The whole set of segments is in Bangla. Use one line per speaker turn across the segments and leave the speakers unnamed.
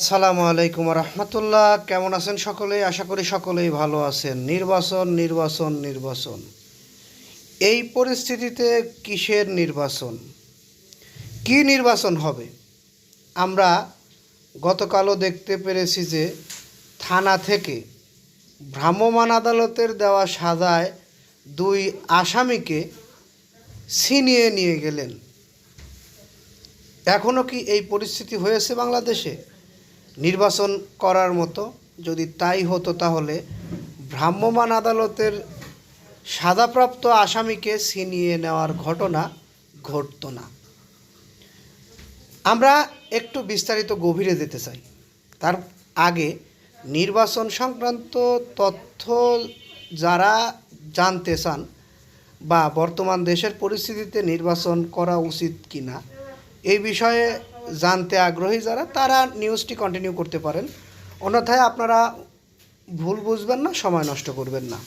আসসালামু আলাইকুম রহমতুল্লাহ কেমন আছেন সকলেই আশা করি সকলেই ভালো আছেন। নির্বাচন নির্বাচন নির্বাচন। এই পরিস্থিতিতে কিসের নির্বাচন? কি নির্বাচন হবে? আমরা গতকালও দেখতে পেরেছি যে থানা থেকে ভ্রাম্যমাণ আদালতের দেওয়া সাজায় দুই আসামিকে ছিনিয়ে নিয়ে গেলেন। এখনও কি এই পরিস্থিতি হয়েছে বাংলাদেশে? নির্বাচন করার মতো যদি তাই হতো তাহলে ভ্রাম্যমাণ আদালতের সাজাপ্রাপ্ত আসামিকে ছিনিয়ে নেওয়ার ঘটনা ঘটতো না। আমরা একটু বিস্তারিত গভীরে যেতে চাই। তার আগে নির্বাচন সংক্রান্ত তথ্য যারা জানতে চান বা বর্তমান দেশের পরিস্থিতিতে নির্বাচন করা উচিত কিনা এই বিষয়ে জানতে আগ্রহী যারা, তারা নিউজটি কন্টিনিউ করতে পারেন। অন্যথায় আপনারা ভুল বুঝবেন না, সময় নষ্ট করবেন না।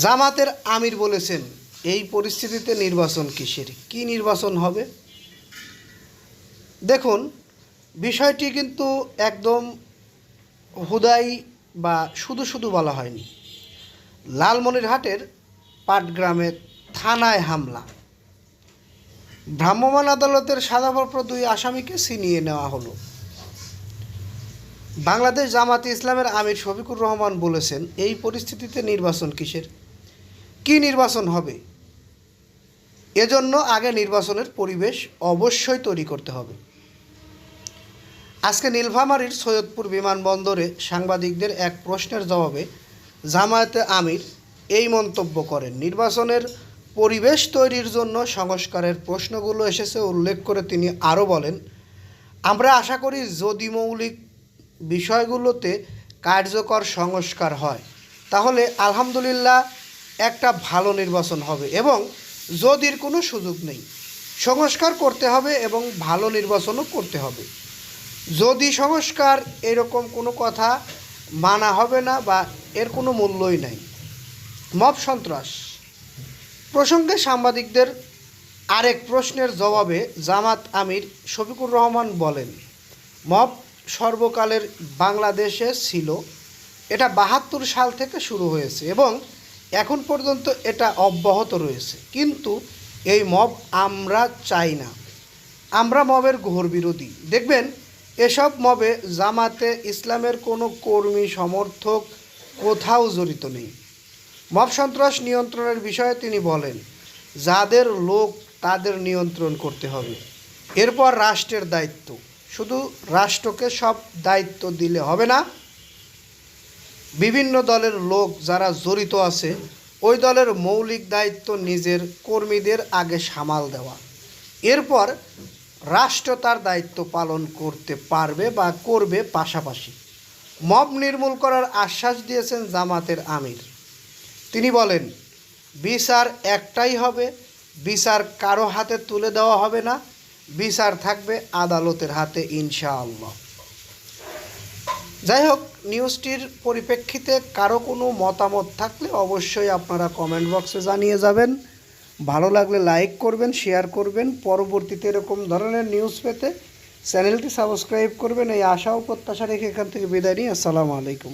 জামাতের আমির বলেছেন, এই পরিস্থিতিতে নির্বাচন কিসের? কি নির্বাচন হবে? দেখুন, বিষয়টি কিন্তু একদম হুদাই বা শুধু শুধু বলা হয়নি। লালমনিরহাটের পাটগ্রামে থানায় হামলা। ভ্রাম্যমাণ আদালতের সাজাপ্রাপ্ত দুই আসামিকে ছিনিয়ে নেওয়া হলো। বাংলাদেশ জামাতে ইসলামের আমির শফিকুর রহমান বলেছেন, এই পরিস্থিতিতে নির্বাচন কিসের? কি নির্বাচন হবে? এজন্য আগে নির্বাচনের পরিবেশ অবশ্যই তৈরি করতে হবে। আজকে নীলফামারীর সৈয়দপুর বিমানবন্দরে সাংবাদিকদের এক প্রশ্নের জবাবে জামায়াতে আমির এই মন্তব্য করেন, নির্বাচনের পরিবেশ তৈরির জন্য সংস্কারের প্রশ্নগুলো এসেছে, উল্লেখ করে তিনি আরও বলেন, আমরা আশা করি যদি মৌলিক বিষয়গুলোতে কার্যকর সংস্কার হয়, তাহলে আলহামদুলিল্লাহ একটা ভালো নির্বাচন হবে এবং যদির কোনো সুযোগ নেই, সংস্কার করতে হবে এবং ভালো নির্বাচনও করতে হবে। যদি সংস্কার এরকম কোনো কথা মানা হবে না বা এর কোনো মূল্যই নাই। মব সন্ত্রাস। প্রসঙ্গে সাংবাদিকদের আরেক প্রশ্নের জবাবে জামাত আমির শফিকুর রহমান বলেন, মব সর্বকালের বাংলাদেশে ছিল, এটা বাহাত্তর সাল থেকে শুরু হয়েছে এবং এখন পর্যন্ত এটা অব্যাহত রয়েছে। কিন্তু এই মব আমরা চাই না। আমরা মবের ঘোর বিরোধী। দেখবেন, এসব মবে জামাতে ইসলামের কোনো কর্মী, সমর্থক কোথাও জড়িত নেই। মব সন্ত্রাস নিয়ন্ত্রণের বিষয়ে তিনি বলেন, যাদের লোক তাদের নিয়ন্ত্রণ করতে হবে। এরপর রাষ্ট্রের দায়িত্ব। শুধু রাষ্ট্রকে সব দায়িত্ব দিলে হবে না, বিভিন্ন দলের লোক যারা জড়িত আছে, ওই দলের মৌলিক দায়িত্ব নিজের কর্মীদের আগে সামাল দেওয়া। এরপর রাষ্ট্র তার দায়িত্ব পালন করতে পারবে বা করবে পাশাপাশি। মব নির্মূল করার আশ্বাস দিয়েছেন জামাতের আমির। তিনি বলেন, বিচার একটাই হবে, বিচার কারও হাতে তুলে দেওয়া হবে না, বিচার থাকবে আদালতের হাতে, ইনশাআল্লাহ। যাই হোক, নিউজটির পরিপ্রেক্ষিতে কারও কোনো মতামত থাকলে অবশ্যই আপনারা কমেন্ট বক্সে জানিয়ে যাবেন। ভালো লাগলে লাইক করবেন শেয়ার করবেন। পরবর্তীতে এরকম ধরনের নিউজ পেতে চ্যানেলটি সাবস্ক্রাইব করবেন। এই আশা ও প্রত্যাশা রেখে এখান থেকে বিদায় নিই। আসসালামু আলাইকুম।